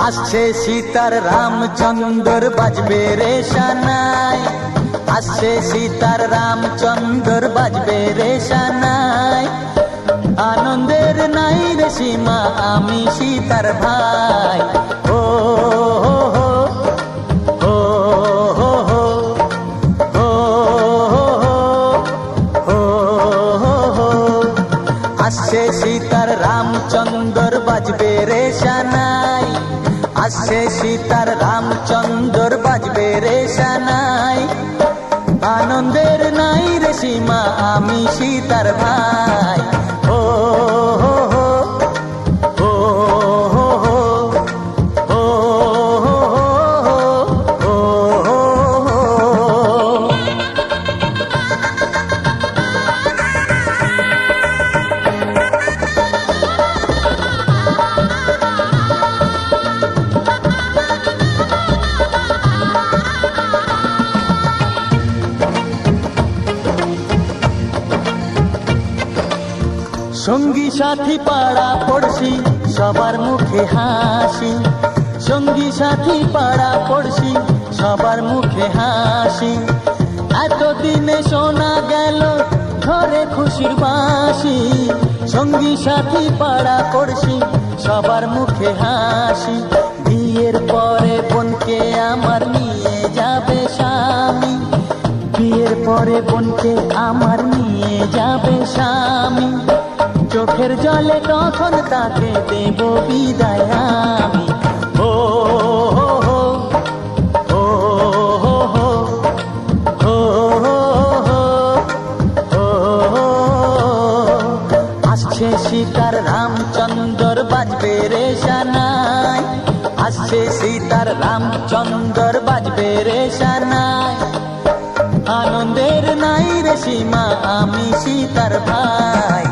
আসছে সীতার রামচন্দ্র বাজবে রে সানাই আসছে সীতার রামচন্দ্র বাজবে রে সানাই আনন্দের নাই রে সীমা আমি সীতার ভাই ও আসছে সীতার রামচন্দ্র বাজবে রে সানাই আসছে সীতার রামচন্দ্র বাজবে রে সানাই। আনন্দের নাই রে সীমা আমি সীতার ভাই। সঙ্গী সাথী পাড়া পড়শি, সবার মুখে হাসি। সঙ্গী সাথী পাড়া পড়শি, সবার মুখে হাসি। এতদিনে শোনা গেল ঘরে খুশির বাসি সঙ্গী সাথী পাড়া পড়শি, সবার মুখে হাসি। বিয়ের পরে বোনকে আমার নিয়ে যাবে স্বামী। বিয়ের পরে বোনকে আমার নিয়ে যাবে স্বামী। চোখের জলে তখন তাকে দেব বিদায় আমি। ও আসছে সীতার রামচন্দ্র বাজবে রে সানাই। আসছে সীতার রামচন্দ্র বাজবে রে সানাই। আনন্দের নাই রে সীমা, আমি সীতার ভাই।